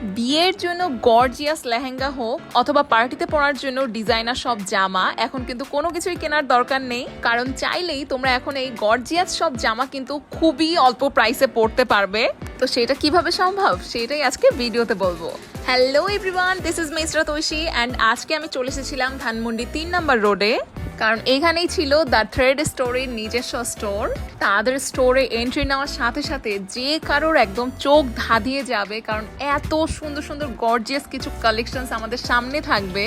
বিয়ের জন্য গর্জিয়াস লেহেঙ্গা হোক অথবা পার্টিতে পরার জন্য ডিজাইনার সব জামা, এখন কিন্তু কোনো কিছুই কেনার দরকার নেই। কারণ চাইলেই তোমরা এখন এই গর্জিয়াস সব জামা কিন্তু খুবই অল্প প্রাইসে পড়তে পারবে। তো সেটা কীভাবে সম্ভব? সেটাই আজকে ভিডিওতে বলব। Hello everyone this is mister তৈশি and আজকে আমি চলে এসেছিলাম ধানমন্ডি তিন নম্বর রোডে কারণ এখানেই ছিল দ্য থ্রেড স্টোরের নিজস্ব স্টোর তাদের স্টোরে এন্ট্রি নেওয়ার সাথে সাথে যে কারোর একদম চোখ ধাঁধিয়ে যাবে, কারণ এত সুন্দর সুন্দর গর্জিয়াস কিছু কালেকশনস আমাদের সামনে থাকবে।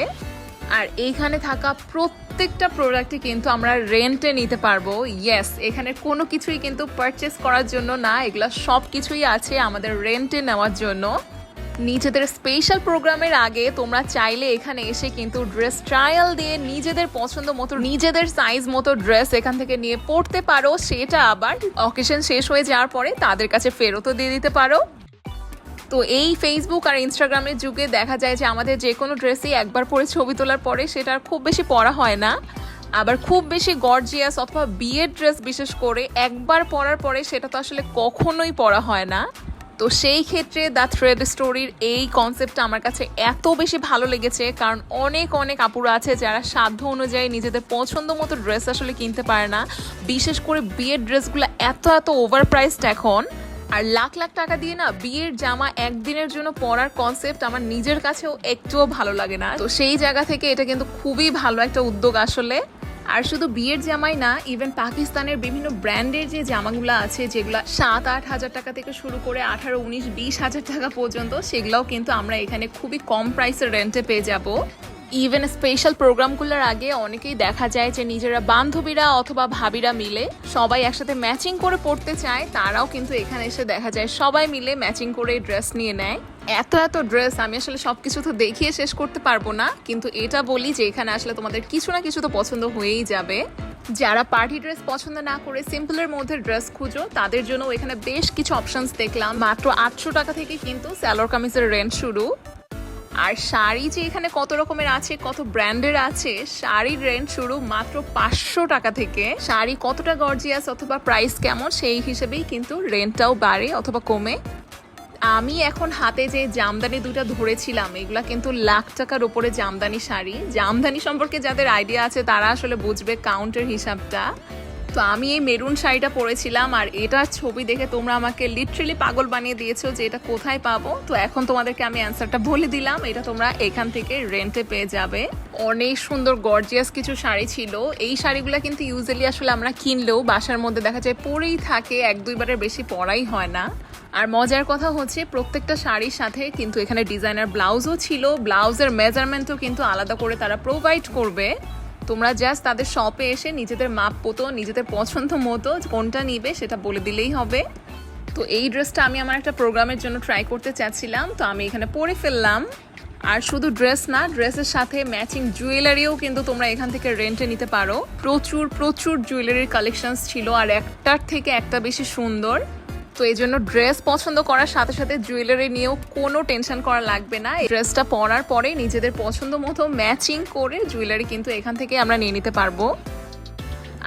আর এইখানে থাকা প্রত্যেকটা প্রোডাক্টই কিন্তু আমরা রেন্টে নিতে পারব। ইয়েস এখানে কোনো কিছুই কিন্তু পারচেস করার জন্য না, এগুলো সব কিছুই আছে আমাদের রেন্টে নেওয়ার জন্য। নিজেদের স্পেশাল প্রোগ্রামের আগে তোমরা চাইলে এখানে এসে কিন্তু ড্রেস ট্রায়াল দিয়ে নিজেদের পছন্দ মতো, নিজেদের সাইজ মতো ড্রেস এখান থেকে নিয়ে পড়তে পারো। সেটা আবার অকেশন শেষ হয়ে যাওয়ার পরে তাদের কাছে ফেরতও দিয়ে দিতে পারো। তো এই ফেসবুক আর ইনস্টাগ্রামের যুগে দেখা যায় যে আমাদের যে কোনো ড্রেসই একবার পরে ছবি তোলার পরে সেটা আর খুব বেশি পরা হয় না। আবার খুব বেশি গর্জিয়াস অথবা বিয়ের ড্রেস বিশেষ করে একবার পরার পরে সেটা তো আসলে কখনোই পরা হয় না। তো সেই ক্ষেত্রে দ্য থ্রেড স্টোরির এই কনসেপ্টটা আমার কাছে এত বেশি ভালো লেগেছে, কারণ অনেক অনেক আপুরা আছে যারা সাধ্য অনুযায়ী নিজেদের পছন্দ মতো ড্রেস আসলে কিনতে পারে না। বিশেষ করে বিয়ের ড্রেসগুলো এত এত ওভার প্রাইসড এখন। আর লাখ লাখ টাকা দিয়ে না বিয়ের জামা একদিনের জন্য পরার কনসেপ্ট আমার নিজের কাছেও একটুও ভালো লাগে না। তো সেই জায়গা থেকে এটা কিন্তু খুবই ভালো একটা উদ্যোগ আসলে। আর শুধু বিয়ের জামাই না ইভেন পাকিস্তানের বিভিন্ন ব্র্যান্ডের যে জামাগুলো আছে, যেগুলো সাত আট হাজার টাকা থেকে শুরু করে আঠারো, উনিশ, বিশ হাজার টাকা পর্যন্ত, সেগুলোও কিন্তু আমরা এখানে খুবই কম প্রাইসের রেন্টে পেয়ে যাব। ইভেন স্পেশাল প্রোগ্রামগুলোর আগে অনেকেই দেখা যায় যে নিজেরা বান্ধবীরা অথবা ভাবিরা মিলে সবাই একসাথে ম্যাচিং করে পড়তে চায়, তারাও কিন্তু এখানে এসে দেখা যায় সবাই মিলে ম্যাচিং করে ড্রেস নিয়ে নেয়। এত এত ড্রেস আমি আসলে সবকিছু তো দেখিয়ে শেষ করতে পারব না, কিন্তু এটা বলি যে এখানে আসলে তোমাদের কিছু না কিছু তো পছন্দ হয়েই যাবে। যারা পার্টি ড্রেস পছন্দ না করে সিম্পলের মধ্যে ড্রেস খুঁজো, তাদের জন্য এখানে বেশ কিছু অপশনস দেখলাম। মাত্র আটশো টাকা থেকে কিন্তু স্যালোর কামিজের রেন্ট শুরু। আর শাড়ি যে এখানে কত রকমের আছে, কত ব্র্যান্ডের আছে, শাড়ির রেন্ট শুরু মাত্র পাঁচশো টাকা থেকে। শাড়ি কতটা গর্জিয়াস অথবা প্রাইস কেমন সেই হিসেবেই কিন্তু রেন্টটাও বাড়ে অথবা কমে। আমি এখন হাতে যে জামদানি দুটা ধরেছিলাম, এগুলা কিন্তু লাখ টাকার উপরে জামদানি শাড়ি। জামদানি সম্পর্কে যাদের আইডিয়া আছে তারা আসলে বুঝবে কাউন্টের হিসাবটা। তো আমি এই মেরুন শাড়িটা পরেছিলাম আর এটার ছবি দেখে তোমরা আমাকে লিটারেলি পাগল বানিয়ে দিয়েছ যে এটা কোথায় পাবো। তো এখন তোমাদেরকে আমি অ্যান্সারটা বলে দিলাম। এটা তোমরা এখান থেকে রেন্টে পেয়ে যাবে। অনেক সুন্দর গর্জিয়াস কিছু শাড়ি ছিল। এই শাড়িগুলো কিন্তু ইউজুয়ালি আসলে আমরা কিনলেও বাসার মধ্যে দেখা যায় পরেই থাকে, এক দুইবারের বেশি পরাই হয় না। আর মজার কথা হচ্ছে প্রত্যেকটা শাড়ির সাথে কিন্তু এখানে ডিজাইনার ব্লাউজও ছিল। ব্লাউজের মেজারমেন্টও কিন্তু আলাদা করে তারা প্রোভাইড করবে। তোমরা জাস্ট তাদের শপে এসে নিজেদের মাপ মতো নিজেদের পছন্দ মতো কোনটা নিবে সেটা বলে দিলেই হবে। তো এই ড্রেসটা আমি আমার একটা প্রোগ্রামের জন্য ট্রাই করতে চাচ্ছিলাম, তো আমি এখানে পরে ফেললাম। আর শুধু ড্রেস না ড্রেসের সাথে ম্যাচিং জুয়েলারিও কিন্তু তোমরা এখান থেকে রেন্টে নিতে পারো। প্রচুর প্রচুর জুয়েলারির কালেকশনস ছিল, আর একটার থেকে একটা বেশি সুন্দর। তো এই জন্য ড্রেস পছন্দ করার সাথে সাথে জুয়েলারি নিয়েও কোনো টেনশন করা লাগবে না। এই ড্রেসটা পরার পরে নিজেদের পছন্দ মতো ম্যাচিং করে জুয়েলারি কিন্তু এখান থেকে আমরা নিয়ে নিতে পারব।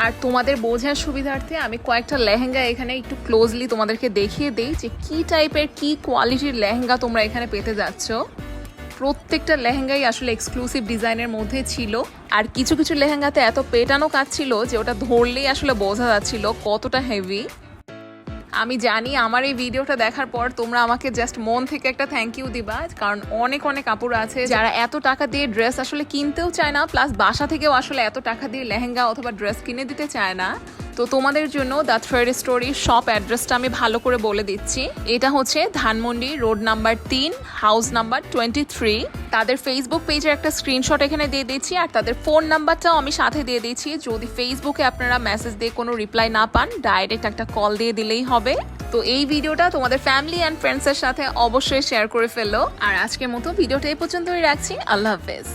আর তোমাদের বোঝার সুবিধার্থে আমি কয়েকটা লেহেঙ্গা এখানে একটু ক্লোজলি তোমাদেরকে দেখিয়ে দিই যে কি টাইপের কি কোয়ালিটির লেহেঙ্গা তোমরা এখানে পেতে যাচ্ছ। প্রত্যেকটা লেহেঙ্গাই আসলে এক্সক্লুসিভ ডিজাইনের মধ্যে ছিল। আর কিছু কিছু লেহেঙ্গাতে এত পেটানো কাজ ছিল যে ওটা ধরলেই আসলে বোঝা যাচ্ছিল কতটা হেভি আমি জানি আমার এই ভিডিওটা দেখার পর তোমরা আমাকে জাস্ট মন থেকে একটা থ্যাংক ইউ দিবা, কারণ অনেক অনেক কাপড় আছে যারা এত টাকা দিয়ে ড্রেস আসলে কিনতেও চায় না প্লাস বাসা থেকেও আসলে এত টাকা দিয়ে লেহেঙ্গা অথবা ড্রেস কিনে দিতে চায় না। তো তোমাদের জন্য দ্য থ্রেড স্টোরি শপ অ্যাড্রেসটা আমি ভালো করে বলে দিচ্ছি। এটা হচ্ছে ধানমন্ডি রোড নাম্বার তিন হাউস নাম্বার টোয়েন্টি থ্রি তাদের ফেসবুক পেজের একটা স্ক্রিনশট এখানে দিয়ে দিচ্ছি আর তাদের ফোন নাম্বারটাও আমি সাথে দিয়ে দিচ্ছি। যদি ফেসবুকে আপনারা মেসেজ দিয়ে কোনো রিপ্লাই না পান ডাইরেক্ট একটা কল দিয়ে দিলেই হবে। তো এই ভিডিওটা তোমাদের ফ্যামিলি অ্যান্ড ফ্রেন্ডসের সাথে অবশ্যই শেয়ার করে ফেলো। আর আজকের মতো ভিডিওটা এই পর্যন্তই রাখছি। আল্লাহ হাফেজ।